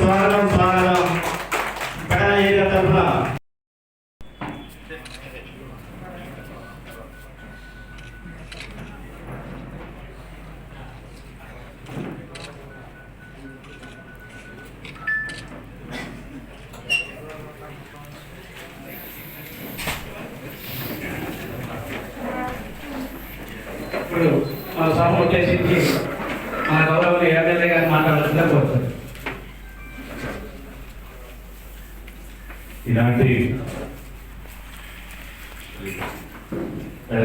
స్వాగతం స్వాగతం పట్టణ ఏరియా తరఫున ఇప్పుడు మన సభ ఉద్దేశించి మన గౌరవ ఎమ్మెల్యే గారిని మాట్లాడుతుందా కోరుతుంది ఇలాంటి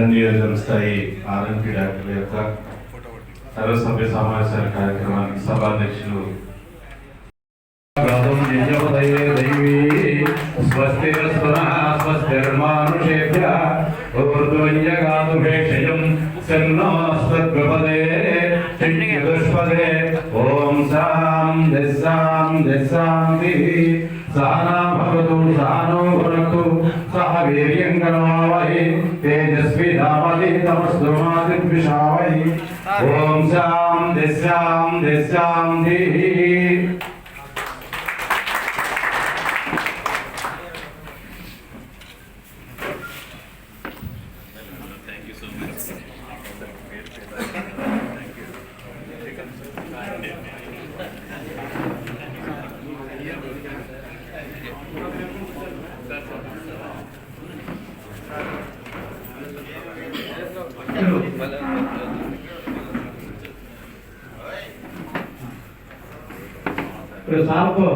నియోజకవర్గ స్థాయి ఆర్ఎంపీ డాక్టర్ల యొక్క సర్వసభ్య సమావేశాల కార్యక్రమానికి సభాధ్యక్షులు స్వస్తిర్మానుషేభ్య సన్నోస్వద్విపదే ఓం సాం దిశాం దిశాంతి సహనా భవతు సహనో భునకు సహ వీర్యం కరమావహి తేజస్వి ధామతి తమస్తు మా ఓం శాం దిశాం దిశాంతి ఇప్పుడు సార్కు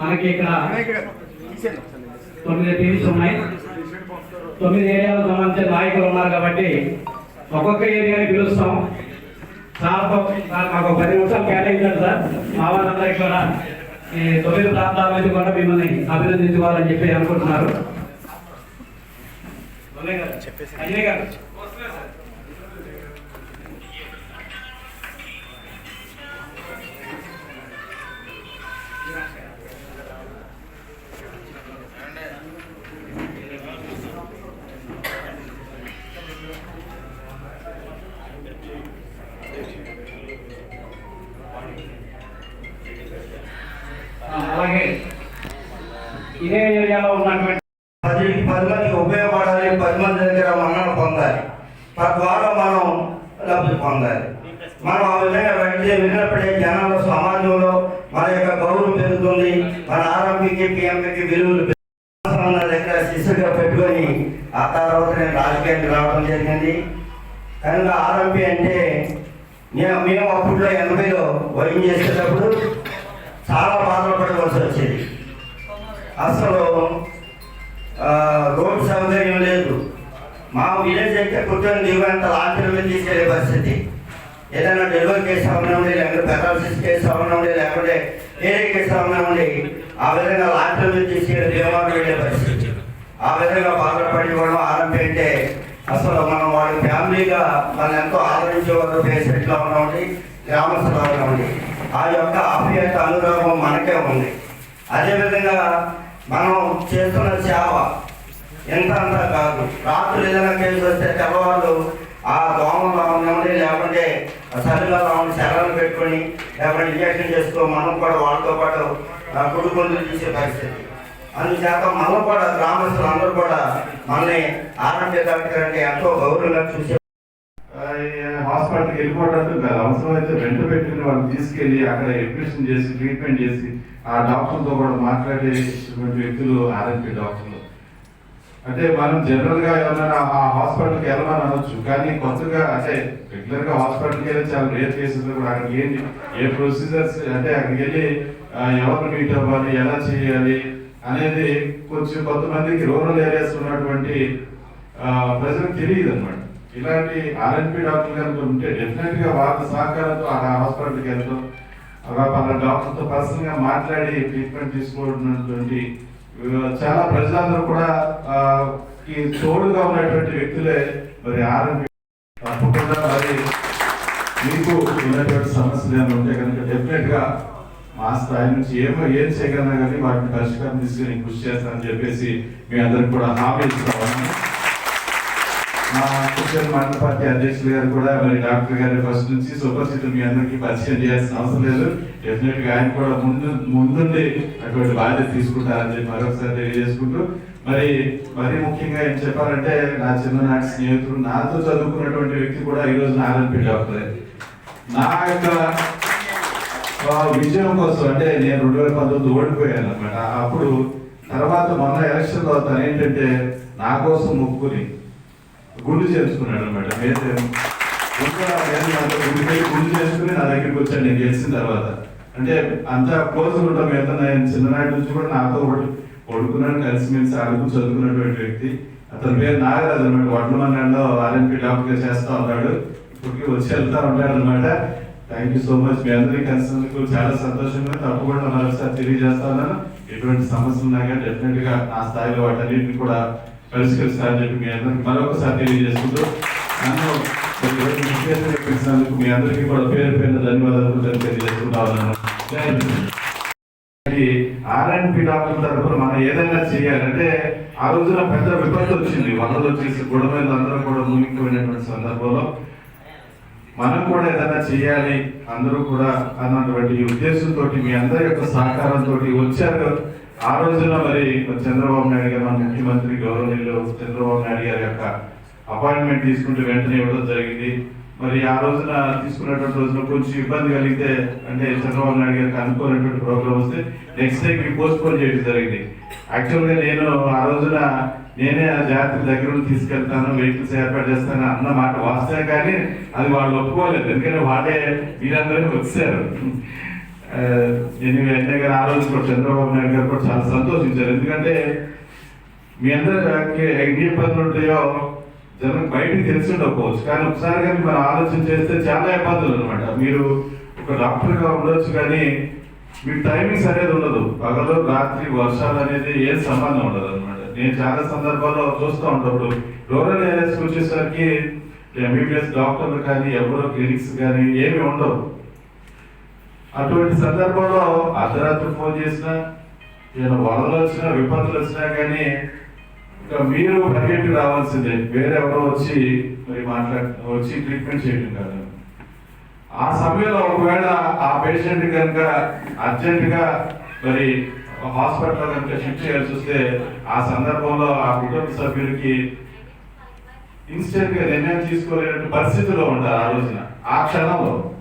మనకి ఇక్కడ తొమ్మిది టీమ్స్ ఉన్నాయి. తొమ్మిది ఏరియాలకు సంబంధించిన నాయకులు ఉన్నారు కాబట్టి ఒక్కొక్క ఏరియాని పిలుస్తాం. సార్కు సార్ మాకు పది నిమిషాలు కేటాయించారు సార్. మా వాళ్ళందరికీ కూడా ఈ తొమ్మిది ప్రాంతాల నుంచి కూడా మిమ్మల్ని అభినందించుకోవాలని చెప్పి అనుకుంటున్నారు. అజయ్ ఇదే ఏరియాలో ఉన్నటువంటి పది పది మందికి ఉపయోగపడాలి పది మంది దగ్గర మన్నన పొందాలి. తద్వారా మనం లబ్ధి పొందాలి. మనం ఆ విధంగా వెంటనే విన్నప్పుడే జనాల సమాజంలో మన యొక్క గౌరవం పెరుగుతుంది మన ఆరోగ్యకి పిఎంకి విలువలు పెరుగుతాయి. దగ్గర శిష్యుగా పెట్టుకొని ఆ తర్వాత నేను రాజకీయానికి రావడం జరిగింది. కనుక ఆరోపి అంటే మేము మేము అప్పట్లో ఎనభైలో వైద్యం చేసేటప్పుడు చాలా బాధలు పడవలసి వచ్చేది. అసలు రోడ్ సౌకర్యం లేదు. మా విలేజ్ అయితే కూర్చొని దిగువంత లాంఛనం మీద తీసుకెళ్ళే పరిస్థితి. ఏదైనా డెలివరీ కేసు అవనివ్వండి లేకపోతే పెరాలసిస్ కేసు అవనివ్వండి లేకపోతే ఏరే కేసు అవనివ్వండి ఆ విధంగా లాంఛనం మీద తీసుకెళ్ళి వెళ్ళే పరిస్థితి. ఆ విధంగా బాధపడి ఆరంభి అంటే అసలు మనం వాళ్ళ ఫ్యామిలీగా మనం ఎంతో ఆదరించేవారు పేషెంట్లో ఉన్నామండి? గ్రామస్తులు ఉన్నామండి. ఆ యొక్క ఆప్యాయత అనురాగం మనకే ఉంది. అదేవిధంగా మనం చేస్తున్న సేవ ఎంత అంతా కాదు. రాత్రి ఏదైనా కేసు వస్తే తెల్లవాళ్ళు ఆ దోమలు ఉండి లేకుంటే చలిగా ఉండి శరాలు పెట్టుకొని లేకుంటే ఇంజక్షన్ చేసుకో మనం కూడా వాళ్ళతో పాటు కుటుంబంలో తీసే పరిస్థితి. అందుచేత మనం కూడా గ్రామస్తులు అందరూ కూడా మనల్ని ఆరోగ్య డాక్టర్ అంటే ఎంతో గౌరవంగా చూసే హాస్పిటల్కి వెళ్ళిపోవడానికి అవసరం అయితే రెండు వాళ్ళని తీసుకెళ్ళి అక్కడ అడ్మిషన్ చేసి ట్రీట్మెంట్ చేసి ఆ డాక్టర్తో కూడా మాట్లాడేటువంటి వ్యక్తులు ఆర్ఎంపీ డాక్టర్లు. అంటే మనం జనరల్గా ఏమన్నా ఆ హాస్పిటల్కి వెళ్ళమని అనొచ్చు కానీ కొత్తగా అంటే రెగ్యులర్గా హాస్పిటల్కి వెళ్ళి చాలా రేర్ కేసెస్ కూడా అక్కడికి ఏంటి? ఏ ప్రొసీజర్స్ అంటే అక్కడికి వెళ్ళి ఎవరు మీట్ అవ్వాలి ఎలా చేయాలి అనేది కొంచెం కొంతమందికి రూరల్ ఏరియాస్ ఉన్నటువంటి ప్రజలకు తెలియదు అనమాట ఇలాంటి ఆర్ఎన్పి డాక్టర్ కనుక ఉంటే డెఫినెట్గా వాళ్ళ సహకారంతో ఆ హాస్పిటల్కి వెళ్తాం. అలా వాళ్ళ డాక్టర్తో పర్సనల్గా మాట్లాడి ట్రీట్మెంట్ తీసుకోవడానికి చాలా ప్రజలందరూ కూడా ఈ తోడుగా ఉన్నటువంటి వ్యక్తులే మరి ఆర్ఎన్పి తప్పకుండా మరి మీకు ఉన్నటువంటి సమస్యలు ఏమైనా ఉంటే కనుక డెఫినెట్గా మా స్థాయి నుంచి ఏమో ఏం చేయగలనా కానీ వాటిని పరిష్కారం తీసుకుని కృషి చేస్తానని చెప్పేసి మీ అందరికి కూడా హామీ ఇస్తామని మా కుక్కర్ పార్టీ అధ్యక్షులు గారు కూడా మరి డాక్టర్ గారు ఫస్ట్ నుంచి సుపరిచితులు మీ అందరికీ పరిచయం చేయాల్సిన అవసరం లేదు. డెఫినెట్గా ఆయన కూడా ముందు ముందుండి అటువంటి బాధ్యత తీసుకుంటారని చెప్పి మరొకసారి తెలియజేసుకుంటూ మరి మరీ ముఖ్యంగా ఏం చెప్పాలంటే నా చిన్ననాటి స్నేహితుడు నాతో చదువుకున్నటువంటి వ్యక్తి కూడా ఈ రోజు ఆర్ఎన్పి డాక్టరే. నా యొక్క విజయం కోసం అంటే నేను రెండు వేల పంతొమ్మిది ఓడిపోయాను అనమాట అప్పుడు తర్వాత మొన్న ఎలక్షన్లో తను ఏంటంటే నా కోసం ముక్కుని గుండు చేసుకున్నాడు అనమాట గుండు గుండు చేసుకుని నా దగ్గరికి వచ్చాడు నేను గెలిచిన తర్వాత. అంటే అంత క్లోజ్ ఉంటాం ఎంత నేను చిన్ననాటి నుంచి కూడా నాతో ఓడి కలిసి కలిసిమెలిసి ఆడుకు చదువుకున్నటువంటి వ్యక్తి. అతని పేరు నాగరాజు అనమాట వడ్లమన్నాడులో ఆర్ఎంపీ డాక్టర్ చేస్తా ఉన్నాడు. ఇప్పటికీ వచ్చి వెళ్తా ఉంటాడు అనమాట థ్యాంక్ యూ సో మచ్ మీ అందరికీ కలిసినందుకు చాలా సంతోషంగా తప్పకుండా మరొకసారి ఉన్నాను. ఎటువంటి సమస్యలు ఉన్నా కానీ డెఫినెట్గా నా స్థాయిలో వాటన్నిటిని కూడా పరిష్కరిస్తారని చెప్పి మీ అందరికి మరొకసారి తెలియజేసుకుంటూ నన్ను ఈ రోజు ముఖ్యంగా పిలిచినందుకు మీ అందరికీ కూడా పేరు పేరు ధన్యవాదాలు కూడా తెలియజేసుకుంటా ఉన్నాను. జై హింద్. ఈ ఆర్ఎన్పి డాక్టర్ తరఫున మనం ఏదైనా చేయాలంటే ఆ రోజున పెద్ద విపత్తు వచ్చింది. వరదలు వచ్చేసి గొడవలు అందరూ కూడా మునిగిపోయినటువంటి సందర్భంలో మనం కూడా ఏదైనా చేయాలి. అందరూ కూడా అన్నటువంటి ఉద్దేశంతో మీ అందరి యొక్క సహకారంతో వచ్చారు. ఆ రోజున మరి చంద్రబాబు నాయుడు గారు మన ముఖ్యమంత్రి గౌరవనీయులు చంద్రబాబు నాయుడు గారి యొక్క అపాయింట్మెంట్ తీసుకుంటే వెంటనే ఇవ్వడం జరిగింది. మరి ఆ రోజున తీసుకున్నటువంటి రోజున కొంచెం ఇబ్బంది కలిగితే అంటే చంద్రబాబు నాయుడు గారికి అనుకోనటువంటి ప్రోగ్రామ్ వస్తే నెక్స్ట్ టైం పోస్ట్ పోన్ చేయడం జరిగింది. యాక్చువల్గా నేను ఆ రోజున నేనే ఆ జాతర దగ్గర తీసుకెళ్తాను వెహికల్స్ ఏర్పాటు చేస్తాను అన్న మాట వస్తే కానీ అది వాళ్ళు ఒప్పుకోలేదు. ఎందుకంటే వాళ్ళే వీళ్ళందరూ వచ్చారు. నేను ఎన్నే గారు ఆ రోజు కూడా చంద్రబాబు నాయుడు గారు కూడా చాలా సంతోషించారు. ఎందుకంటే మీ అందరికి ఎన్ని ఇబ్బందులు ఉంటాయో జనం బయటకు తెలిసి ఉండకపోవచ్చు కానీ ఒకసారి కానీ మనం ఆలోచన చేస్తే చాలా ఇబ్బందులు అనమాట మీరు ఒక డాక్టర్గా ఉండొచ్చు కానీ మీ టైమింగ్స్ అనేది ఉండదు. పగలు రాత్రి వర్షాలు అనేది ఏ సంబంధం ఉండదు అనమాట నేను చాలా సందర్భాల్లో చూస్తూ ఉంటాడు రూరల్ ఏరియాస్కి వచ్చేసరికి ఎంబీబీఎస్ డాక్టర్లు కానీ ఎవరో క్లినిక్స్ కానీ ఏమి ఉండవు. అటువంటి సందర్భంలో అర్ధరాత్రి ఫోన్ చేసినా నేను వరదలు వచ్చినా విపత్తులు వచ్చినా కానీ ఇంకా మీరు పరిగెత్తి రావాల్సిందే. వేరే ఎవరో వచ్చి మరి మాట్లాడు వచ్చి ట్రీట్మెంట్ చేయడం కాదు. ఆ సమయంలో ఒకవేళ ఆ పేషెంట్ కనుక అర్జెంటుగా మరి హాస్పిటల్ కనుక షిఫ్ట్ చేయాల్సి వస్తే ఆ సందర్భంలో ఆ కుటుంబ సభ్యులకి ఇన్స్టెంట్గా నిర్ణయం తీసుకోలేనటువంటి పరిస్థితిలో ఉంటారు ఆ రోజున. ఆ క్షణంలో.